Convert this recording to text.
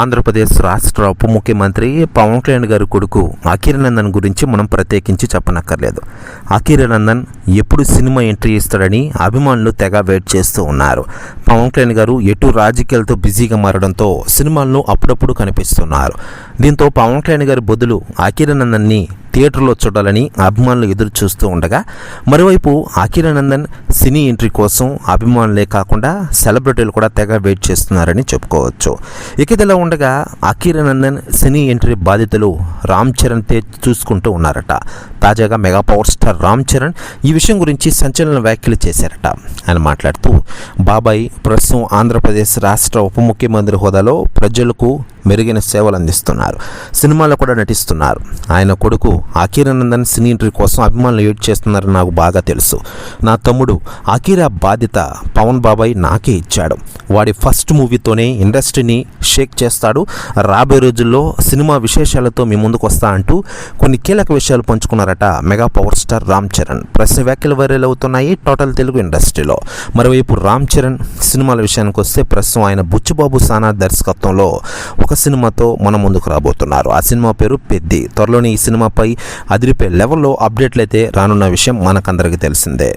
ఆంధ్రప్రదేశ్ రాష్ట్ర ఉప ముఖ్యమంత్రి పవన్ కళ్యాణ్ గారి కొడుకు అఖిరానందన్ గురించి మనం ప్రత్యేకించి చెప్పనక్కర్లేదు. అఖిరానందన్ ఎప్పుడు సినిమా ఎంట్రీ ఇస్తాడని అభిమానులు తెగ వెయిట్ చేస్తూ ఉన్నారు. పవన్ కళ్యాణ్ గారు ఎటు రాజకీయాలతో బిజీగా మారడంతో సినిమాలను అప్పుడప్పుడు కనిపిస్తున్నారు. దీంతో పవన్ కళ్యాణ్ గారి బదులు అఖిరానందన్ని థియేటర్లో చూడాలని అభిమానులు ఎదురు చూస్తూ ఉండగా మరోవైపు అఖిలానందన్ సినీ ఎంట్రీ కోసం అభిమానులే కాకుండా సెలబ్రిటీలు కూడా తెగ వెయిట్ చేస్తున్నారని చెప్పుకోవచ్చు. ఇక ఇదిలా ఉండగా అఖిలానందన్ సినీ ఎంట్రీ బాధితులు రామ్ చరణ్ తే చూసుకుంటూ ఉన్నారట. తాజాగా mega power star Ram Charan ఈ విషయం గురించి సంచలన వ్యాఖ్యలు చేశారట. ఆయన మాట్లాడుతూ బాబాయ్ ప్రస్తుతం ఆంధ్రప్రదేశ్ రాష్ట్ర ఉప ముఖ్యమంత్రి హోదాలో ప్రజలకు మెరుగైన సేవలు అందిస్తున్నారు. సినిమాలో కూడా నటిస్తున్నారు. ఆయన కొడుకు అఖీరానందన్ సినీ ఎంట్రీ కోసం అభిమానులు ఏడ్ చేస్తున్నారని నాకు బాగా తెలుసు. నా తమ్ముడు అఖీరా బాధ్యత పవన్ బాబాయ్ నాకే ఇచ్చాడు. వాడి ఫస్ట్ మూవీతోనే ఇండస్ట్రీని షేక్ చేస్తాడు. రాబోయే రోజుల్లో సినిమా విశేషాలతో మీ ముందుకు వస్తా అంటూ కొన్ని కీలక విషయాలు పంచుకున్నారట mega power star Ram Charan. ప్రశ్న వ్యాఖ్యలు వైరల్ అవుతున్నాయి టోటల్ తెలుగు ఇండస్ట్రీలో. మరోవైపు రామ్ చరణ్ సినిమాల విషయానికి వస్తే ప్రస్తుతం ఆయన బుచ్చిబాబు సానా దర్శకత్వంలో ఒక సినిమాతో మన ముందుకు రాబోతున్నారు. ఆ సినిమా పేరు పెద్ది. త్వరలోనే ఈ సినిమాపై అదిరిపే లెవెల్లో అప్డేట్లు అయితే రానున్న విషయం మనకందరికీ తెలిసిందే.